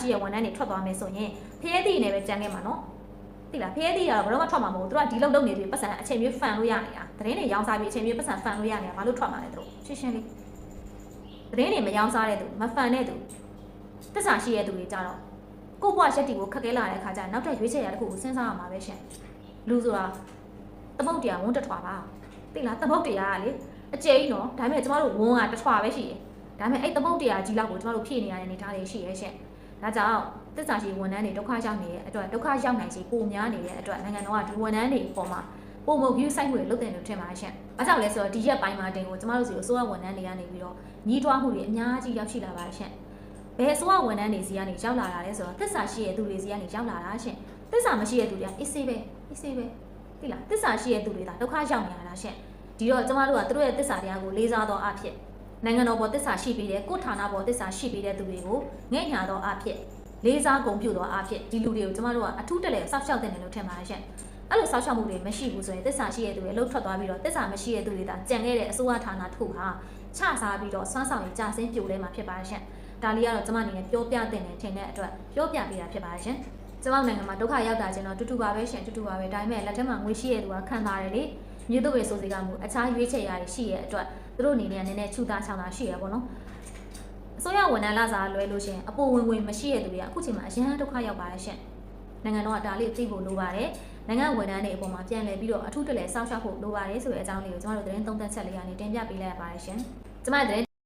ရှိရဲ့ဝန်ထမ်းတွေထွက်သွားမယ်ဆိုရင်ဖျဲသီးနေပဲကြမ်းခဲ့မှာနော်သိလားဖျဲသီးကတော့ဘယ်တော့မှထွက်မှာမဟုတ်ဘူးသူကဒီလောက်လုပ်နေပြီပတ်စံအချိန်မျိုးဖန်လို့ရနေတာသတင်းတွေရောင်းစားပြီးအချိန်မျိုးပတ်စံဖန်လို့ရနေတာဘာလို့ထွက်မှာလဲသူတို့ရှင်းရှင်းလေးသတင်းတွေမရောင်းစားတဲ့သူမဖန်တဲ့သူတစ္ဆာရှိတဲ့သူတွေကြတော့ကိုယ့်ဘဝရက်တီကိုခက်ခဲလာတဲ့ခါကျရင်နောက်ထပ်ရွေးချယ်ရတဲ့ခုကိုစဉ်းစားရမှာပဲရှင်လူဆိုတာသမုတ်တရားဝန်းတစ်ထွာပါသိလားသမုတ်တရားကလေအကျိန်းတော့ဒါပေမဲ့ကျမတို့ဝန်းကတစ်ထွာပဲရှိတယ်ဒါပေမဲ့အဲ့သမုတ်တရားကြီးလောက်ကိုကျမတို့ဖြည့်နေရတဲ့အနေအထားတွေရှိရဲ့ရှင့်။ ဒါကြောင့်သစ္စာရှိဝန်ထမ်းတွေဒုက္ခရောက်နေတဲ့အတွက်ဒုက္ခရောက်နိုင်ခြေပိုများနေတဲ့အတွက်နိုင်ငံတော်ကဒီဝန်ထမ်းတွေအပေါ်မှာပုံမ view site တွေလုပ်တယ်လို့ထင်ပါရှင့်။အားကြောင့်လဲဆိုတော့ဒီရက်ပိုင်းမှာတင်ကိုကျမတို့စီကိုစိုးရဝန်ထမ်းတွေကနေပြီးတော့ညီးတွားမှုတွေအများကြီးရောက်ရှိလာပါရှင့်။ဘယ်စိုးရဝန်ထမ်းတွေစီကနေရောက်လာတာလဲဆိုတော့သစ္စာရှိတဲ့သူတွေစီကနေရောက်လာတာရှင့်။သစ္စာမရှိတဲ့သူတွေကအေးဆေးပဲအေးဆေးပဲသိလားသစ္စာရှိတဲ့သူတွေဒါဒုက္ခရောက်နေရတာရှင့်။ဒီတော့ကျမတို့ကသူတို့ရဲ့သစ္စာတရားကိုလေးစားတော့အဖြစ် နိုင်ငံတော်ပေါ်တစ္ဆာရှိပြီးတဲ့ကိုယ်ဌာနပေါ်တစ္ဆာရှိပြီးတဲ့သူတွေကိုငဲ့ညာသောအဖြစ်လေးစားဂုဏ်ပြုသောအဖြစ်ဒီလူတွေကိုကျမတို့ကအထူးတက်လဲစောက်ရှောက်တဲ့နေလို့ထင်ပါတယ်ရှင်အဲ့လိုစောက်ရှောက်မှုတွေမရှိဘူးဆိုရင်တစ္ဆာရှိတဲ့သူတွေအလုပ်ထွက်သွားပြီးတော့တစ္ဆာမရှိတဲ့သူတွေဒါကြံခဲ့တဲ့အစိုးရဌာနတစ်ခုဟာချစားပြီးတော့စွမ်းဆောင်ရည်ကြာဆင်းပြိုလဲမှာဖြစ်ပါတယ်ရှင်ဒါလေးကတော့ကျမအနေနဲ့ပြောပြတဲ့နေထင်တဲ့အတွက်ပြောပြပေးတာဖြစ်ပါတယ်ရှင်ကျမနိုင်ငံမှာဒုက္ခရောက်တာချင်းတော့တူတူပါပဲရှင်တူတူပါပဲဒါပေမဲ့လက်ထက်မှာငွေရှိတဲ့သူကခံစားရတယ်လေ မြေသူတွေဆိုစီကမှုအခြားရွေးချယ်ရာတွေရှိရဲ့အတွက်သူတို့အနေနဲ့နည်းနည်းချူတာချောင်းတာရှိရပါတော့အစိုးရဝန်ထမ်းလာစားလွဲလို့ရှရင်အပေါ်ဝင်ဝင်မရှိရတဲ့သူတွေကအခုချိန်မှာအရန်ဒုက္ခရောက်ပါတယ်ရှင်နိုင်ငံတော်ကဒါလေးသိဖို့လိုပါတယ်နိုင်ငံဝန်ထမ်းတွေအပေါ်မှာပြန်လည်ပြီးတော့အထူးတလဲစောင့်ရှောက်ဖို့လိုပါတယ်ဆိုတဲ့အကြောင်းလေးကိုကျွန်တော်တို့သတင်းသုံးသပ်ချက်လေးကနေတင်ပြပေးလိုက်ရပါတယ်ရှင်ကျမတို့သတင်း